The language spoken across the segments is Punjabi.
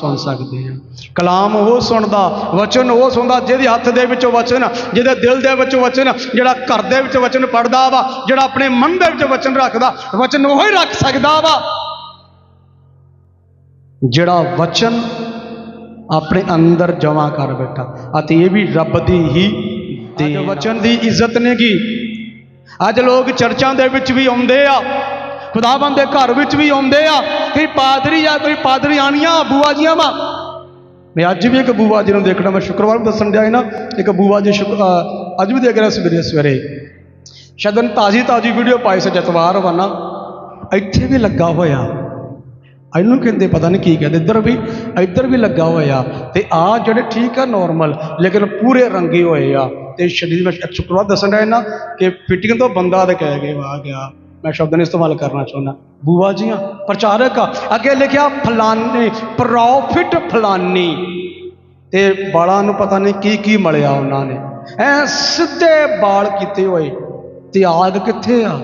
ਸੁਣ ਸਕਦੇ ਆ ਕਲਾਮ ਉਹ ਸੁਣਦਾ, ਵਚਨ ਉਹ ਸੁਣਦਾ, ਜਿਹਦੇ ਹੱਥ ਦੇ ਵਿੱਚੋਂ ਵਚਨ, ਜਿਹਦੇ ਦਿਲ ਦੇ ਵਿੱਚੋਂ ਵਚਨ, ਜਿਹੜਾ ਘਰ ਦੇ ਵਿੱਚ ਵਚਨ ਪੜਦਾ ਵਾ, ਜਿਹੜਾ ਆਪਣੇ ਮਨ ਦੇ ਵਿੱਚ ਵਚਨ ਰੱਖਦਾ, ਵਚਨ ਉਹ ਹੀ ਰੱਖ ਸਕਦਾ ਵਾ। ਜਿਹੜਾ ਵਚਨ ਆਪਣੇ ਅੰਦਰ ਜਮਾ ਕਰ ਬੈਠਾ, ਅਤੇ ਇਹ ਵੀ ਰੱਬ ਦੀ ਹੀ ਤੇ ਵਚਨ ਦੀ ਇੱਜ਼ਤ ਨੇ ਕੀ ਅੱਜ ਲੋਕ ਚਰਚਾਂ ਦੇ ਵਿੱਚ ਵੀ ਆਉਂਦੇ ਆ, ਖੁਦਾਵੰਦ ਦੇ ਘਰ ਵਿੱਚ ਵੀ ਆਉਂਦੇ ਆ ਕੋਈ ਪਾਦਰੀ ਆ ਪਾਦਰੀ ਪਾਦਰੀਆਣੀਆਂ ਬੂਆ ਜੀਆਂ ਵਾ। ਮੈਂ ਅੱਜ ਵੀ ਇੱਕ ਬੂਆ ਜੀ ਨੂੰ ਦੇਖਣਾ, ਮੈਂ ਸ਼ੁੱਕਰਵਾਰ ਨੂੰ ਦੱਸਣ ਡਿਆ ਨਾ, ਇੱਕ ਬੂਆ ਜੀ ਅੱਜ ਵੀ ਦੇਖ ਰਿਹਾ ਸਵੇਰੇ ਸਵੇਰੇ। ਸ਼ਦਨ ਤਾਜ਼ੀ ਤਾਜ਼ੀ ਵੀਡੀਓ ਪਾਈ ਸੀ ਜਤਵਾਰ ਵਾ ਇੱਥੇ ਵੀ ਲੱਗਾ ਹੋਇਆ। ਇਹਨੂੰ ਕਹਿੰਦੇ ਪਤਾ ਨਹੀਂ ਕੀ ਕਹਿੰਦੇ, ਇੱਧਰ ਵੀ ਇੱਧਰ ਵੀ ਲੱਗਾ ਹੋਇਆ। ਤੇ ਆ ਜਿਹੜੇ ਠੀਕ ਆ ਨਾਰਮਲ ਲੇਕਿਨ ਪੂਰੇ ਰੰਗੇ ਹੋਏ ਆ। ਤੇ ਸਰੀਰ ਵਿੱਚ ਸ਼ੁਕਰਵਾਰ ਦੱਸਣ ਡਿਆ ਨਾ ਕਿ ਫਿਟਿੰਗ ਤੋਂ ਬੰਦਾ ਤੇ ਕਹਿ ਗਏ ਆ ਗਿਆ। ਮੈਂ ਸ਼ਬਦ ਨੂੰ ਇਸਤੇਮਾਲ ਕਰਨਾ ਚਾਹੁੰਦਾ। ਬੂਆ ਜੀ ਆ ਪ੍ਰਚਾਰਕ ਆ, ਅੱਗੇ ਲਿਖਿਆ, ਫਲਾਨੀ ਪ੍ਰੋਫਿਟ ਫਲਾਨੀ। ਤੇ ਬਾਲਾਂ ਨੂੰ ਪਤਾ ਨਹੀਂ ਕੀ ਕੀ ਮਲਿਆ ਉਹਨਾਂ ਨੇ। ਐ ਸਿੱਧੇ ਬਾਲ ਕੀਤੇ ਹੋਏ ਤਿਆਗ ਕਿੱਥੇ ਆ?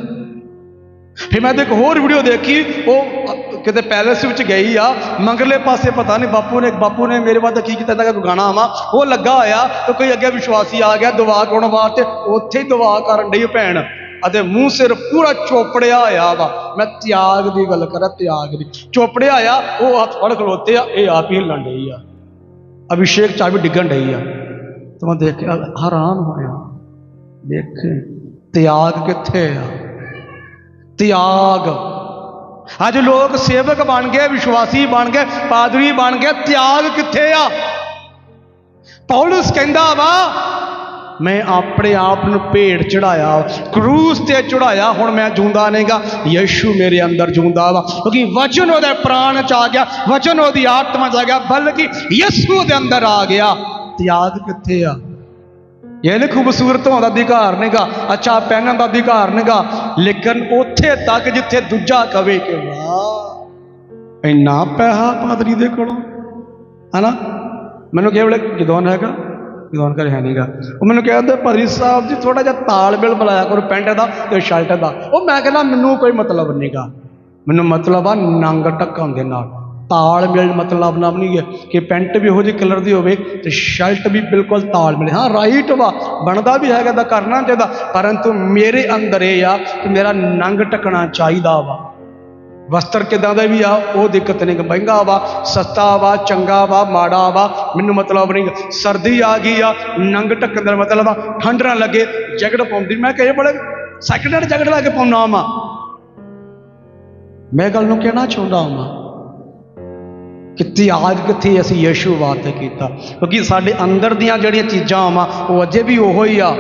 ਫਿਰ ਮੈਂ ਤੇ ਇੱਕ ਹੋਰ ਵੀਡੀਓ ਦੇਖੀ, ਉਹ ਕਿਤੇ ਪੈਲੇਸ ਵਿੱਚ ਗਈ ਆ ਮੰਗਲੇ ਪਾਸੇ ਪਤਾ ਨਹੀਂ ਬਾਪੂ ਨੇ ਬਾਪੂ ਨੇ ਮੇਰੇ ਵਾਸਤੇ ਕੀ ਕੀਤਾ ਤਾਂ ਕੋਈ ਗਾਣਾ ਆਵਾ ਉਹ ਲੱਗਾ ਹੋਇਆ, ਤੇ ਕੋਈ ਅੱਗੇ ਵਿਸ਼ਵਾਸੀ ਆ ਗਿਆ, ਦੁਆ ਕਰਾਉਣ ਵਾਸਤੇ, ਉੱਥੇ ਹੀ ਦੁਆ ਕਰਨ ਡਈ ਭੈਣ। ਅਤੇ ਮੂੰਹ ਸਿਰ ਪੂਰਾ ਚੋਪੜਿਆ ਹੋਇਆ ਵਾ। ਮੈਂ ਤਿਆਗ ਦੀ ਗੱਲ ਕਰਾਂ, ਤਿਆਗ ਦੀ। ਚੋਪੜਿਆ ਆ ਉਹ ਹੱਥ ਫੜ ਖਲੋਤੇ ਆ, ਇਹ ਆਪ ਹੀ ਹਿੱਲਣ ਡਈ ਆ। ਅਭਿਸ਼ੇਕ ਚਾਹ ਵੀ ਡਿੱਗਣ ਡਈ ਆ। ਤੇ ਮੈਂ ਦੇਖ ਹੈਰਾਨ ਹੋਇਆ। ਦੇਖ, ਤਿਆਗ ਕਿੱਥੇ ਆ? ਤਿਆਗ। ਅੱਜ ਲੋਕ ਸੇਵਕ ਬਣ ਗਏ, ਵਿਸ਼ਵਾਸੀ ਬਣ ਗਏ, ਪਾਦਰੀ ਬਣ ਗਏ, ਤਿਆਗ ਕਿੱਥੇ ਆ? ਪੌਲਸ ਕਹਿੰਦਾ ਵਾ ਮੈਂ ਆਪਣੇ ਆਪ ਨੂੰ ਭੇਟ ਚੜਾਇਆ, ਕਰੂਸ ਤੇ ਚੜਾਇਆ, ਹੁਣ ਮੈਂ ਜੂੰਦਾ ਨਹੀਂਗਾ। ਯੀਸ਼ੂ ਮੇਰੇ ਅੰਦਰ ਜੂੰਦਾ ਵਾ, ਕਿਉਂਕਿ ਵਚਨ ਉਹਦੇ ਪ੍ਰਾਣ ਚ ਆ ਗਿਆ, ਵਚਨ ਉਹਦੀ ਆਤਮਾ ਚ ਆ ਗਿਆ, ਬਲਕਿ ਯਿਸੂ ਦੇ ਅੰਦਰ ਆ ਗਿਆ। ਤਿਆਗ ਕਿੱਥੇ ਆ? ਇਹ ਖੂਬਸੂਰਤ ਹੋਣ ਦਾ ਅਧਿਕਾਰ ਨਹੀਂਗਾ, ਅੱਛਾ ਪਹਿਨਣ ਦਾ ਅਧਿਕਾਰ ਨਹੀਂਗਾ, ਲੇਕਿਨ ਉੱਥੇ ਤੱਕ ਜਿੱਥੇ ਦੂਜਾ ਕਵੇ ਕਿ ਵਾਹ, ਇੰਨਾ ਪੈਸਾ ਪਾਦਰੀ ਦੇ ਕੋਲੋਂ। ਹਨਾ? ਮੈਨੂੰ ਕਿਹਾ ਵੇਲੇ ਜਦੋਨ ਹੈਗਾ ਜਦੋਨ ਕਰ ਹੈ ਨਹੀਂਗਾ ਉਹ ਮੈਨੂੰ ਕਹਿੰਦੇ ਪਾਦਰੀ ਸਾਹਿਬ ਜੀ ਥੋੜਾ ਜਿਹਾ ਤਾਲਮੇਲ ਬੁਲਾਇਆ ਕਰੋ, ਪੈਂਟ ਦਾ ਤੇ ਸ਼ਰਟ ਦਾ। ਉਹ ਮੈਂ ਕਹਿੰਦਾ, ਮੈਨੂੰ ਕੋਈ ਮਤਲਬ ਨਹੀਂਗਾ ਮੈਨੂੰ ਮਤਲਬ ਆ ਨੰਗ ਟੱਕਣ ਦੇ ਨਾਲ। ਤਾਲਮੇਲ ਮਤਲਬ ਨਾ ਨਹੀਂ ਹੈ ਕਿ ਪੈਂਟ ਵੀ ਇਹੋ ਜਿਹੇ ਕਲਰ ਦੀ ਹੋਵੇ ਤੇ ਸ਼ਰਟ ਵੀ ਬਿਲਕੁਲ ਤਾਲਮੇਲ ਹਾਂ ਰਾਈਟ ਵਾ, ਬਣਦਾ ਵੀ ਹੈਗਾ ਤਾਂ ਕਰਨਾ ਚਾਹੀਦਾ, ਪਰੰਤੂ ਮੇਰੇ ਅੰਦਰ ਇਹ ਆ ਕਿ ਮੇਰਾ ਨੰਗ ਟਕਣਾ ਚਾਹੀਦਾ ਵਾ। ਵਸਤਰ ਕਿਦਾਂ ਦਾ ਵੀ ਆ, ਉਹ ਦਿੱਕਤ ਨਹੀਂ, ਮਹਿੰਗਾ ਵਾ, ਸਸਤਾ ਵਾ, ਚੰਗਾ ਵਾ, ਮਾੜਾ ਵਾ, ਮੈਨੂੰ ਮਤਲਬ ਨਹੀਂ। ਸਰਦੀ ਆ ਗਈ ਆ, ਨੰਗ ਢੱਕਣ ਦਾ ਮਤਲਬ ਆ, ਠੰਡ ਨਾ ਲੱਗੇ, ਜੈਕਟ ਪਾਉਂਦੀ। ਮੈਂ ਕਹੇ ਬੜੇ ਸੈਕਿੰਡ ਹੈਂਡ ਜੈਕਟ ਲਾ ਕੇ ਪਾਉਣਾ ਵਾ। ਮੈਂ ਗੱਲ ਨੂੰ ਕਹਿਣਾ ਚਾਹੁੰਦਾ ਹਾਂ ਕਿ ਤਿਆਗ ਕਿੱਥੇ ਅਸੀਂ ਯਿਸੂ ਵਾਸਤੇ ਕੀਤਾ। ਕਿਉਂਕਿ ਸਾਡੇ ਅੰਦਰ ਦੀਆਂ ਜਿਹੜੀਆਂ ਚੀਜ਼ਾਂ ਆਵਾਂ ਉਹ ਅਜੇ ਵੀ ਉਹੋ ਹੀ ਆ।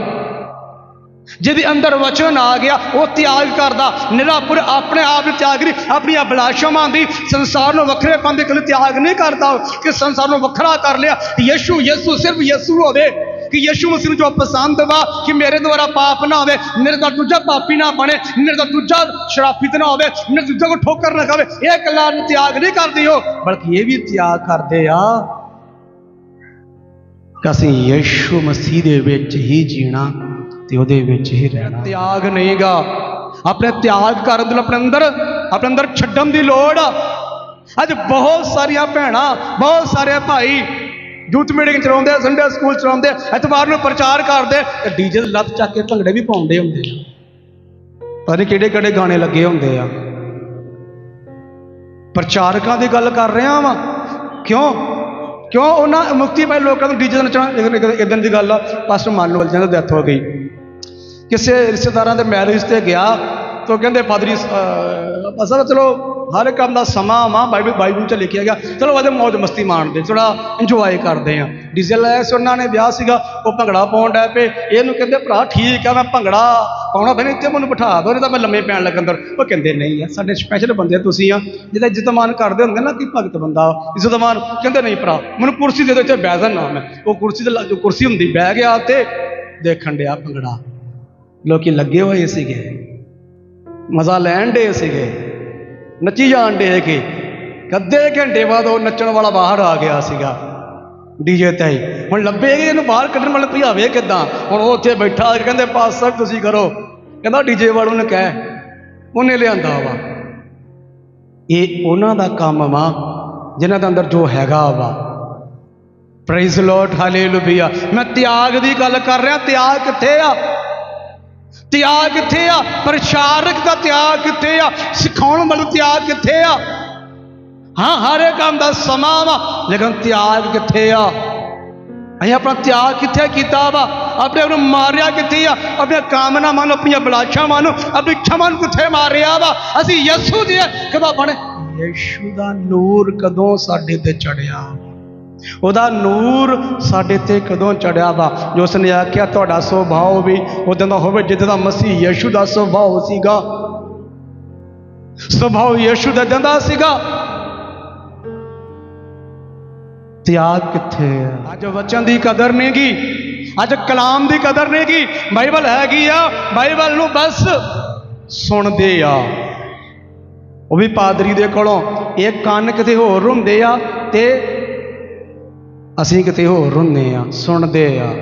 ਜਿਹਦੇ ਅੰਦਰ ਵਚਨ ਆ ਗਿਆ ਉਹ ਤਿਆਗ ਕਰਦਾ ਨਿਰਾਪੁਰ ਆਪਣੇ ਆਪ ਨੂੰ ਤਿਆਗ ਨਹੀਂ ਆਪਣੀਆਂ ਅਭਿਲਾਸ਼ਾਵਾਂ ਦੀ ਸੰਸਾਰ ਨੂੰ ਵੱਖਰੇ ਪਾਉਂਦੇ ਕੋਲ ਤਿਆਗ ਨਹੀਂ ਕਰਦਾ ਕਿ ਸੰਸਾਰ ਨੂੰ ਵੱਖਰਾ ਕਰ ਲਿਆ ਯਿਸੂ ਯਿਸੂ ਸਿਰਫ ਯਿਸੂ ਹੋਵੇ ਕਿ ਯਿਸੂ ਮਸੀਹ ਨੂੰ ਜੋ ਪਸੰਦ ਵਾ ਕਿ ਮੇਰੇ ਦੁਆਰਾ ਪਾਪ ਨਾ ਹੋਵੇ ਮੇਰੇ ਦਾ ਦੂਜਾ ਪਾਪੀ ਨਾ ਬਣੇ ਮੇਰੇ ਦਾ ਦੂਜਾ ਸ਼ਰਾਫਿਤ ਨਾ ਹੋਵੇ ਮੇਰੇ ਦੂਜਾ ਕੋ ਠੋਕਰ ਨਾ ਖਾਵੇ ਇਹ ਗੱਲਾਂ ਨੂੰ ਤਿਆਗ ਨਹੀਂ ਕਰਦੀ ਉਹ ਬਲਕਿ ਇਹ ਵੀ ਤਿਆਗ ਕਰਦੇ ਆ ਕਿ ਅਸੀਂ ਯਿਸੂ ਮਸੀਹ ਦੇ ਵਿੱਚ ਹੀ ਜੀਣਾ ਤੇ ਉਹਦੇ ਵਿੱਚ ਹੀ ਰਹਿਣਾ। ਤਿਆਗ ਨਹੀਂਗਾ। ਆਪਣੇ ਤਿਆਗ ਕਰਨ ਦੇ ਆਪਣੇ ਅੰਦਰ ਆਪਣੇ ਅੰਦਰ ਛੱਡਣ ਦੀ ਲੋੜ ਆ। ਅੱਜ ਬਹੁਤ ਸਾਰੀਆਂ ਭੈਣਾਂ, ਬਹੁਤ ਸਾਰੇ ਭਾਈ ਯੂਥ ਮੀਟਿੰਗ ਚਲਾਉਂਦੇ ਆ ਸੰਡੇ ਸਕੂਲ ਚਲਾਉਂਦੇ ਆ, ਐਤਵਾਰ ਨੂੰ ਪ੍ਰਚਾਰ ਕਰਦੇ ਤੇ ਡੀਜੇ ਲੱਤ ਚੱਕ ਕੇ ਭੰਗੜੇ ਵੀ ਪਾਉਂਦੇ ਹੁੰਦੇ ਆ। ਪਤਾ ਨਹੀਂ ਕਿਹੜੇ ਕਿਹੜੇ ਗਾਣੇ ਲੱਗੇ ਹੁੰਦੇ ਆ। ਪ੍ਰਚਾਰਕਾਂ ਦੀ ਗੱਲ ਕਰ ਰਿਹਾ ਵਾਂ। ਕਿਉਂ? ਕਿਉਂ? ਉਹਨਾਂ ਮੁਕਤੀ ਪਾਏ ਲੋਕਾਂ ਨੂੰ ਡੀਜੇ ਨੱਚਣਾ ਦਿਨ ਦੀ ਗੱਲ ਆ। ਪਾਸਟਰ ਮਾਨਵਲ ਜੀ ਦੀ ਡੈਥ ਹੋ ਗਈ। ਕਿਸੇ ਰਿਸ਼ਤੇਦਾਰਾਂ ਦੇ ਮੈਰਿਜ ਤੇ ਗਿਆ ਤਾਂ ਕਹਿੰਦੇ ਪਾਦਰੀ ਅਸਲ ਚਲੋ ਹਰ ਕੰਮ ਦਾ ਸਮਾਂ ਵਾ, ਬਾਈਬਲ ਬਾਈਬਲ ਚ ਲਿਖਿਆ ਗਿਆ। ਚਲੋ ਉਹਦੇ ਮौज ਮਸਤੀ ਮਾਣਦੇ ਥੋੜਾ ਇੰਜੋਏ ਕਰਦੇ ਆ। ਡੀਜ਼ਲ ਲਾਇਆ ਸੀ ਉਹਨਾਂ ਨੇ ਵਿਆਹ ਸੀਗਾ, ਉਹ ਭੰਗੜਾ ਪਾਉਣ ਡੈ ਪਏ। ਇਹਨੂੰ ਕਹਿੰਦੇ, ਭਰਾ, ਠੀਕ ਆ, ਮੈਂ ਭੰਗੜਾ ਪਾਉਣਾ ਤਾਂ ਇੱਥੇ ਮੈਨੂੰ ਬਿਠਾ ਦੋ ਨਹੀਂ ਤਾਂ ਮੈਂ ਲੰਮੇ ਪੈਣ ਲੱਗ ਅੰਦਰ। ਉਹ ਕਹਿੰਦੇ, ਨਹੀਂ ਆ ਸਾਡੇ ਸਪੈਸ਼ਲ ਬੰਦੇ ਤੁਸੀਂ ਆ, ਜਿਹਦਾ ਇੱਜ਼ਤ ਮਾਨ ਕਰਦੇ ਹੁੰਦੇ ਨਾ, ਕਿ ਭਗਤ ਬੰਦਾ ਇੱਜ਼ਤ ਮਾਨ। ਕਹਿੰਦੇ, ਨਹੀਂ ਭਰਾ, ਮੈਨੂੰ ਕੁਰਸੀ ਦੇ ਦਿਓ, ਇੱਥੇ ਬਹਿ ਜਾਣਾ ਮੈਂ। ਉਹ ਕੁਰਸੀ ਤੇ ਲਾ- ਕੁਰਸੀ ਹੁੰਦੀ, ਬਹਿ ਗਿਆ ਤੇ ਦੇਖਣ ਡਿਆ ਭੰਗੜਾ। ਲੋਕੀ ਲੱਗੇ ਹੋਏ ਸੀਗੇ। ਮਜ਼ਾ ਲੈਣ ਡੇ ਸੀਗੇ। ਨੱਚੀ ਜਾਣ ਡੇ ਕਿ ਅੱਧੇ ਘੰਟੇ ਬਾਅਦ ਉਹ ਨੱਚਣ ਵਾਲਾ ਬਾਹਰ ਆ ਗਿਆ ਸੀਗਾ। ਡੀਜੇ ਤੇ ਹੀ ਹੁਣ ਲੱਭੇਗੇ ਇਹਨੂੰ ਬਾਹਰ ਕੱਢਣ ਵਾਲੇ ਭਜਾਵੇ ਕਿੱਦਾਂ? ਹੁਣ ਉਹ ਉੱਥੇ ਬੈਠਾ ਕਹਿੰਦੇ ਪਾਸਾ ਤੁਸੀਂ ਕਰੋ। ਕਹਿੰਦਾ ਡੀਜੇ ਵਾਲੋਂ ਨੇ ਕਹਿ, ਉਹਨੇ ਲਿਆਂਦਾ ਵਾ। ਇਹ ਉਹਨਾਂ ਦਾ ਕੰਮ ਵਾ, ਜਿਨ੍ਹਾਂ ਦੇ ਅੰਦਰ ਜੋ ਹੈਗਾ ਵਾ। ਪ੍ਰੇਜ਼ ਲਾਰਡ ਹਾਲੇਲੂਇਆ ਮੈਂ ਤਿਆਗ ਦੀ ਗੱਲ ਕਰ ਰਿਹਾ, ਤਿਆਗ ਕਿੱਥੇ ਆ? ਤਿਆਗ ਕਿੱਥੇ ਆ? ਪ੍ਰਚਾਰਕ ਦਾ ਤਿਆਗ ਕਿੱਥੇ ਆ? ਸਿਖਾਉਣ ਵਾਲਾ ਤਿਆਗ ਕਿੱਥੇ ਆ? ਹਾਂ, ਹਰੇ ਕੰਮ ਦਾ ਸਮਾਂ ਵਾ, ਲੇਕਿਨ ਤਿਆਗ ਕਿੱਥੇ ਆ? ਅਸੀਂ ਆਪਣਾ ਤਿਆਗ ਕਿੱਥੇ ਕੀਤਾ ਵਾ? ਆਪਣੇ ਆਪ ਨੂੰ ਮਾਰਿਆ ਕਿੱਥੇ ਆ? ਆਪਣੇ ਕਾਮਨਾਵਾਂ ਨੂੰ, ਆਪਣੀਆਂ ਬਲਾਸ਼ਾਵਾਂ ਨੂੰ, ਆਪਣੀ ਇੱਛਾਵਾਂ ਨੂੰ ਕਿੱਥੇ ਮਾਰਿਆ ਵਾ? ਅਸੀਂ ਯਿਸੂ ਦੇ ਕਦੋਂ ਬਣੇ। ਯਿਸੂ ਦਾ ਨੂਰ ਕਦੋਂ ਸਾਡੇ ਤੇ ਚੜਿਆ? ਉਹਦਾ ਨੂਰ ਸਾਡੇ ਤੇ ਕਦੋਂ ਚੜਿਆ ਵਾ ਜੋ ਉਸਨੇ ਆਖਿਆ, ਤੁਹਾਡਾ ਸੁਭਾਅ ਵੀ ਉਦੋਂ ਦਾ ਹੋਵੇ ਜਿੱਦਾਂ ਦਾ ਮਸੀਹ ਯਿਸੂ ਦਾ ਸੁਭਾਅ ਸੀਗਾ। ਸੁਭਾਅ ਯਿਸੂ ਦਾ ਜੰਦਾ ਸੀਗਾ। ਤਿਆਗ ਕਿੱਥੇ ਹੈ ਅੱਜ ਵਚਨ ਦੀ ਕਦਰ ਨਹੀਂਗੀ ਅੱਜ ਕਲਾਮ ਦੀ ਕਦਰ ਨਹੀਂਗੀ ਬਾਈਬਲ ਹੈਗੀ ਆ, ਬਾਈਬਲ ਨੂੰ ਬਸ ਸੁਣਦੇ ਆ। ਉਹ ਵੀ ਪਾਦਰੀ ਦੇ ਕੋਲੋਂ। ਇਹ ਕੰਨ ਕਿਤੇ ਹੋਰ ਹੁੰਦੇ ਆ ਤੇ ਅਸੀਂ ਕਿਤੇ ਹੋਰ ਹੁੰਦੇ ਹਾਂ ਸੁਣਦੇ ਹਾਂ